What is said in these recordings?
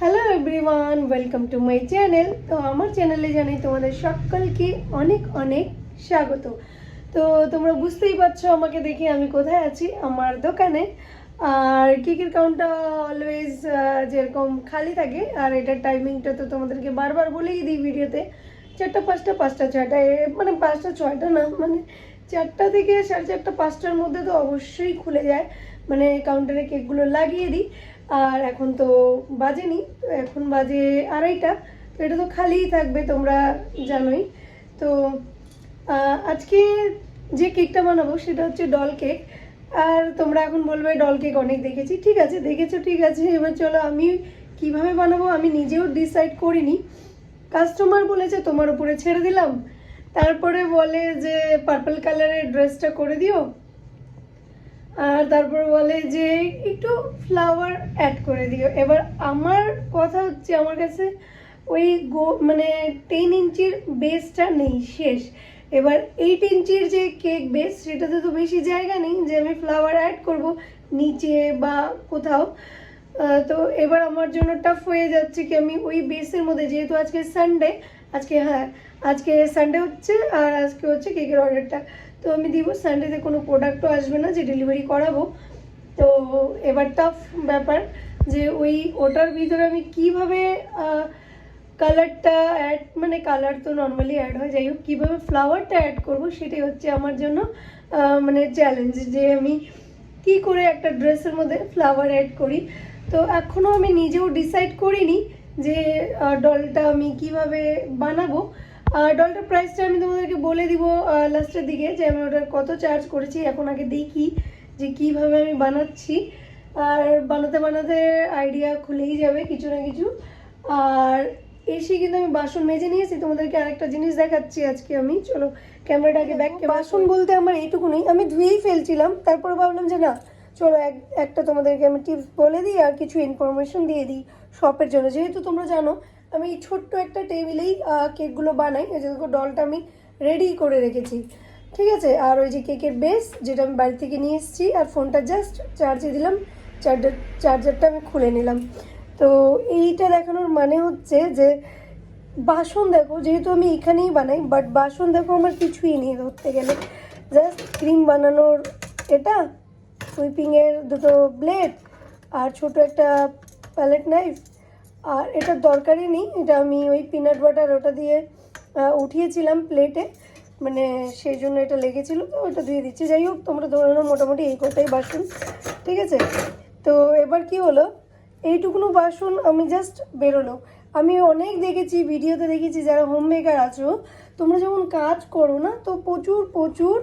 Hello everyone welcome to my channel তো আমার চ্যানেলে জানাই তোমাদের সকলকে অনেক অনেক স্বাগত। তো তোমরা বুঝতেই পারছ আমাকে দেখে আমি কোথায় আছি, আমার দোকানে। আর কেকের কাউন্টটা অলওয়েজ যেরকম খালি থাকে, আর এটার টাইমিংটা তো তোমাদেরকে বারবার বলেই দিই ভিডিওতে। চারটা, পাঁচটা পাঁচটা ছয়টা মানে পাঁচটা, ছয়টা না মানে চারটা থেকে সাড়ে চারটা, পাঁচটার মধ্যে তো অবশ্যই খুলে যায়। মানে কাউন্টারে কেকগুলো লাগিয়ে দিই। আর এখন তো বাজেনি তো এখন বাজে আড়াইটা, তো এটা তো খালিই থাকবে তোমরা জানোই। তো আজকে যে কেকটা বানাবো সেটা হচ্ছে ডল কেক আর তোমরা এখন বলবে ডল কেক অনেক দেখেছি। ঠিক আছে, দেখেছ, ঠিক আছে, এবার চলো আমি কীভাবে বানাবো আমি নিজেও ডিসাইড করিনি। কাস্টমার বলেছে তোমার উপরে ছেড়ে দিলাম। তারপরে বলে যে পার্পল কালারের ড্রেসটা করে দিও। আর তারপর বলে যে, একটু ফ্লাওয়ার অ্যাড করে দিও। এবার আমার কথা হচ্ছে, আমার কাছে ওই গো মানে টেন ইঞ্চির বেসটা নেই শেষ। এবার এইট ইঞ্চির যে কেক বেস সেটাতে তো বেশি জায়গা নেই যে আমি ফ্লাওয়ার অ্যাড করব নিচে বা কোথাও। তো এবার আমার জন্য টাফ হয়ে যাচ্ছে কি আমি ওই বেসের মধ্যে, যেহেতু আজকে সানডে আজকে হ্যাঁ আজকে সানডে হচ্ছে আর আজকে হচ্ছে কেকের অর্ডারটা তো আমি দিব সানডেতে কোনো প্রোডাক্টও আসবে না, যে ডেলিভারি করাবো। তো এবার টাফ ব্যাপার যে ওই ওটার ভিতরে আমি কীভাবে কালারটা অ্যাড মানে কালার তো নর্মালি অ্যাড হয়, যাই হোক, কীভাবে ফ্লাওয়ারটা অ্যাড করব সেটাই হচ্ছে আমার জন্য মানে চ্যালেঞ্জ যে আমি কি করে একটা ড্রেসের মধ্যে ফ্লাওয়ার অ্যাড করি। তো এখনও আমি নিজেও ডিসাইড করিনি যে ডলটা আমি কীভাবে বানাবো। ডলটার প্রাইসটা আমি তোমাদেরকে বলে দিব লাস্টের দিকে যে আমি ওটার কত চার্জ করেছি এখন আগে দেখি যে কীভাবে আমি বানাচ্ছি। আর বানাতে বানাতে আইডিয়া খুলেই যাবে কিছু না কিছু। আর এসে কিন্তু আমি বাসন মেজে নিয়েছি তোমাদেরকে আরেকটা জিনিস দেখাচ্ছি আজকে আমি। চলো ক্যামেরাটাকে ব্যাক বাসন বলতে আমার এইটুকুনি আমি ধুয়েই ফেলছিলাম তারপর ভাবলাম যে না চলো এক একটা তোমাদেরকে আমি টিপস বলে দিই আর কিছু ইনফরমেশন দিয়ে দিই শপের জন্য। যেহেতু তোমরা জানো আমি ছোট্ট একটা টেবিলেই কেকগুলো বানাই। এই যে ডলটা আমি রেডি করে রেখেছি। ঠিক আছে? আর ওই যে কেকের বেস যেটা আমি বাড়ি থেকে নিয়ে এসেছি, আর ফোনটা জাস্ট চার্জে দিলাম। চার্জার চার্জারটা আমি খুলে নিলাম। তো এইটা দেখানোর মানে হচ্ছে যে, বাসন দেখো, যেহেতু আমি এখানেই বানাই বাট বাসন দেখো আমার কিছুই নেই ধরতে গেলে। জাস্ট ক্রিম বানানোর এটা সুইপিংয়ের দুটো ব্লেড আর ছোট একটা প্যালেট নাইফ আর এটার দরকারই নেই এটা আমি ওই পিনাট বাটার ওটা দিয়ে উঠিয়েছিলাম প্লেটে মানে সেই জন্য এটা লেগেছিল তো ওটা দিয়ে দিচ্ছি। যাই হোক তোমরা ধরে নাও মোটামুটি এই কটাই বাসন ঠিক আছে? তো এবার কি হলো এইটুকুনো বাসন আমি জাস্ট বেরোলো। আমি অনেক দেখেছি ভিডিওতে দেখেছি যারা হোম মেকার আছো তোমরা যখন কাজ করো না তো প্রচুর প্রচুর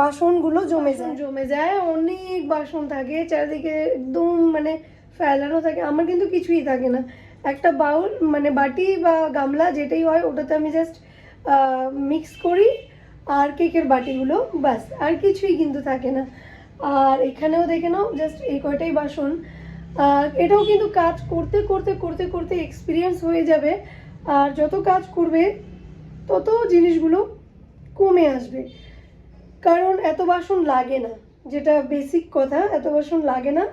বাসনগুলো জমে যায়। জমে যায় অনেক বাসন থাকে চারিদিকে একদম মানে ফেলানো থাকে আমার কিন্তু কিছুই থাকে না। একটা বাউল মানে বাটি বা গামলা যেটাই হয়, ওটাতে আমি জাস্ট মিক্স করি আর কেকের বাটিগুলো, ব্যাস, আর কিছুই কিন্তু থাকে না। আর এখানেও দেখে নাও জাস্ট এই কয়টাই বাসন। এটাও কিন্তু কাজ করতে করতে করতে করতে এক্সপিরিয়েন্স হয়ে যাবে। আর যত কাজ করবে, তত জিনিসগুলো কমে আসবে। কারণ এত বাসন লাগে না, যেটা বেসিক কথা, এত বাসন লাগে না।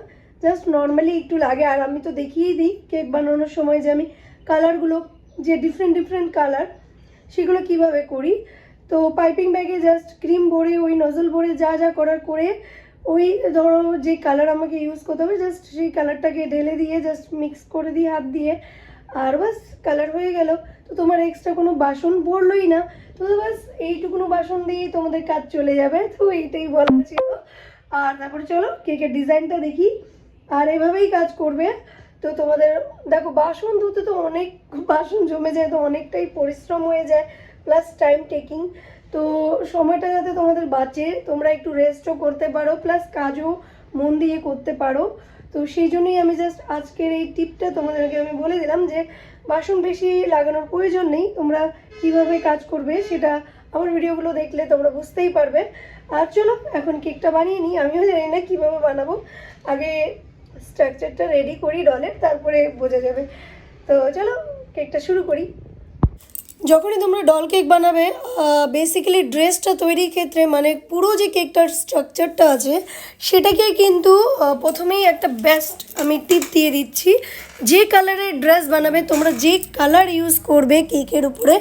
জাস্ট নর্মালি একটু লাগে, আর আমি তো দেখিয়েই দিই কেক বানানোর সময় যে আমি কালারগুলো যে ডিফারেন্ট ডিফারেন্ট কালার সেগুলো কীভাবে করি। তো পাইপিং ব্যাগে জাস্ট ক্রিম ভরে, ওই নজল ভরে যা যা করার করে, ওই ধরো যে কালার আমাকে ইউজ করতে হবে জাস্ট সেই কালারটাকে ঢেলে দিয়ে জাস্ট মিক্স করে দিই হাত দিয়ে, আর বাস কালার হয়ে গেল। তো তোমার এক্সট্রা কোনো বাসন পড়লোই না, তো বাস এইটুকুনো বাসন দিয়েই তোমাদের কাজ চলে যাবে। তো এইটাই বলা ছিল। আর তারপরে চলো কেকের ডিজাইনটা দেখি। আর এভাবেই কাজ করবে। তো তোমাদের, দেখো, বাসন ধুতে তো অনেক, বাসন জমে যায় তো অনেকটাই পরিশ্রম হয়ে যায় প্লাস টাইম টেকিং তো সময়টা যাতে তোমাদের বাঁচে, তোমরা একটু রেস্টও করতে পারো প্লাস কাজও মন দিয়ে করতে পারো। তো সেই জন্যই আমি জাস্ট আজকের এই টিপটা তোমাদেরকে আমি বলে দিলাম যে, বাসন বেশি লাগানোর প্রয়োজন নেই, তোমরা কীভাবে কাজ করবে সেটা আমার ভিডিওগুলো দেখলে তোমরা বুঝতেই পারবে। আর চলো, এখন কেকটা বানিয়ে নিই। আমিও জানি না কীভাবে বানাবো। আগে স্ট্রাকচারটা রেডি করি ডলের তারপরে বোঝা যাবে। তো চলো কেকটা শুরু করি। যখনই তোমরা ডল কেক বানাবে বেসিক্যালি ড্রেসটা তৈরির ক্ষেত্রে মানে পুরো যে কেকটার স্ট্রাকচারটা আছে, সেটাকে কিন্তু প্রথমেই একটা বেস্ট আমি টিপ দিয়ে দিচ্ছি। যে কালারের ড্রেস বানাবে, তোমরা যে কালার ইউজ করবে কেকের উপরে,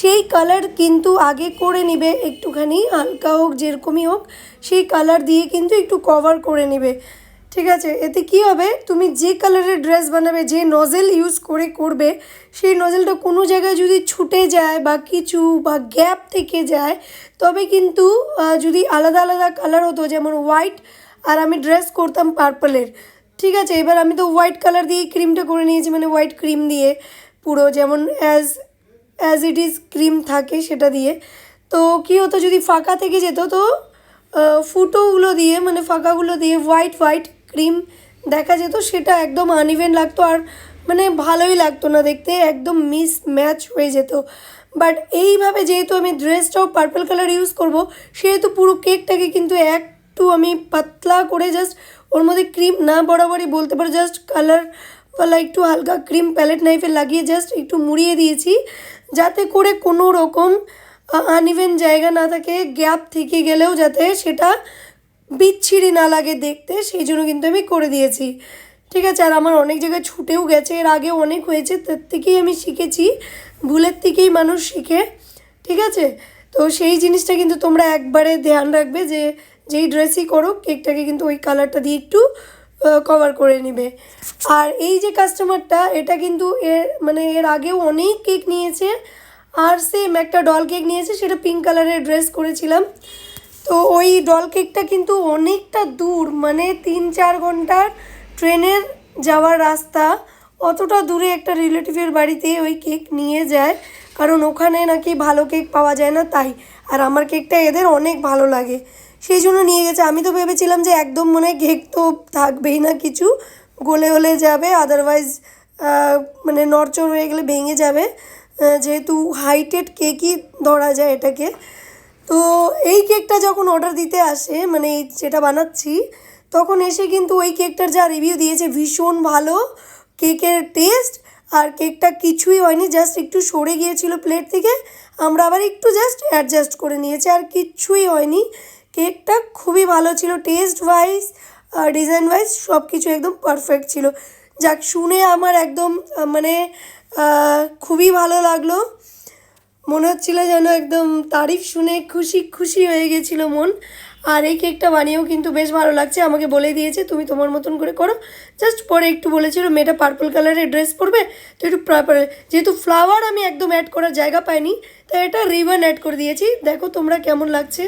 সেই কালার কিন্তু আগে করে নিবে একটুখানি, হালকা হোক, যেরকমই হোক, সেই কালার দিয়ে কিন্তু একটু কভার করে নেবে। ঠিক আছে, এতে কি হবে? তুমি যে কালারের ড্রেস বানাবে, যে নজেল ইউজ করে করবে, সেই নজেলটা কোনো জায়গায় যদি ছুটে যায় বা কিছু বা গ্যাপ থেকে যায়, তবে কিন্তু যদি আলাদা আলাদা কালার হতো, যেমন হোয়াইট আর আমি ড্রেস করতাম পার্পলের ঠিক আছে? এবার আমি তো হোয়াইট কালার দিয়ে ক্রিমটা করে নিয়েছি মানে হোয়াইট ক্রিম দিয়ে পুরো, যেমন as as it is cream থাকে সেটা দিয়ে। তো কী হতো, যদি ফাঁকা থেকে যেত, তো ফুটোগুলো দিয়ে মানে ফাঁকাগুলো দিয়ে হোয়াইট হোয়াইট ক্রিম, দেখা যেত সেটা একদম আনইভেন লাগতো আর মানে ভালোই লাগতো না দেখতে, একদম মিস ম্যাচ হয়ে যেত। বাট এইভাবে যেহেতু আমি ড্রেসটাও পার্পল কালার ইউজ করব, সেহেতু পুরো কেকটাকে কিন্তু একটু আমি পাতলা করে জাস্ট ওর মধ্যে ক্রিম না বরাবরই বলতে পারো জাস্ট কালার ওয়ালা একটু হালকা ক্রিম প্যালেট নাইফে লাগিয়ে জাস্ট একটু মুড়িয়ে দিয়েছি, যাতে করে কোনো রকম আনইভেন জায়গা না থাকে গ্যাপ থেকে গেলেও যাতে সেটা বিচ্ছিরি না লাগে দেখতে, সেই জন্য কিন্তু আমি করে দিয়েছি। ঠিক আছে, আর আমার অনেক জায়গায় ছুটেও গেছে, এর আগেও অনেক হয়েছে, তার থেকেই আমি শিখেছি, ভুলের থেকেই মানুষ শিখে, ঠিক আছে? তো সেই জিনিসটা কিন্তু তোমরা একবারে ধ্যান রাখবে যে, যেই ড্রেসই করো, কেকটাকে কিন্তু ওই কালারটা দিয়ে একটু কভার করে নেবে। আর এই যে কাস্টমারটা এটা কিন্তু এর মানে এর আগেও অনেক কেক নিয়েছে, আর সেম একটা ডল কেক নিয়েছে, সেটা পিঙ্ক কালারের ড্রেস করেছিলাম। তো ওই ডল কেকটা কিন্তু অনেকটা দূর মানে তিন চার ঘণ্টার ট্রেনের যাওয়ার রাস্তা। অতটা দূরে একটা রিলেটিভের বাড়িতে ওই কেক নিয়ে যায়, কারণ ওখানে নাকি ভালো কেক পাওয়া যায় না তাই। আর আমার কেকটা এদের অনেক ভালো লাগে। সেই জন্য নিয়ে গেছে। আমি তো ভেবেছিলাম যে একদম মনে কেক তো থাকবেই না কিছু। গলে গলে যাবে আদারওয়াইজ মানে নড়চড় হয়ে গেলে ভেঙে যাবে। যেহেতু হাইটেড কেকই ধরা যায় এটাকে। তো এই কেকটা যখন অর্ডার দিতে আসে মানে যেটা বানাচ্ছি, তখন এসে কিন্তু ওই কেকটার যা রিভিউ দিয়েছে, ভীষণ ভালো কেকের টেস্ট আর কেকটা কিছুই হয়নি জাস্ট একটু সরে গিয়েছিল প্লেট থেকে, আমরা আবার একটু জাস্ট অ্যাডজাস্ট করে নিয়েছি, আর কিচ্ছুই হয়নি। কেকটা খুবই ভালো ছিল টেস্ট ওয়াইজ ডিজাইন ওয়াইজ সব কিছু একদম পারফেক্ট ছিল। যাক, শুনে আমার একদম মানে খুবই ভালো লাগল। মনে হচ্ছিল যেন একদম তারিফ শুনে খুশি খুশি হয়ে গেছিল মন। আর এই কেকটা বানিয়েও কিন্তু বেশ ভালো লাগছে। আমাকে বলে দিয়েছে, তুমি তোমার মতন করে করো। জাস্ট পরে একটু বলেছিল, মেয়েটা পার্পল কালারের ড্রেস পরবে? তো একটু প্রপার যেহেতু ফ্লাওয়ার আমি একদম অ্যাড করার জায়গা পাইনি, তাই এটা রিবন অ্যাড করে দিয়েছি। দেখো তোমরা কেমন লাগছে।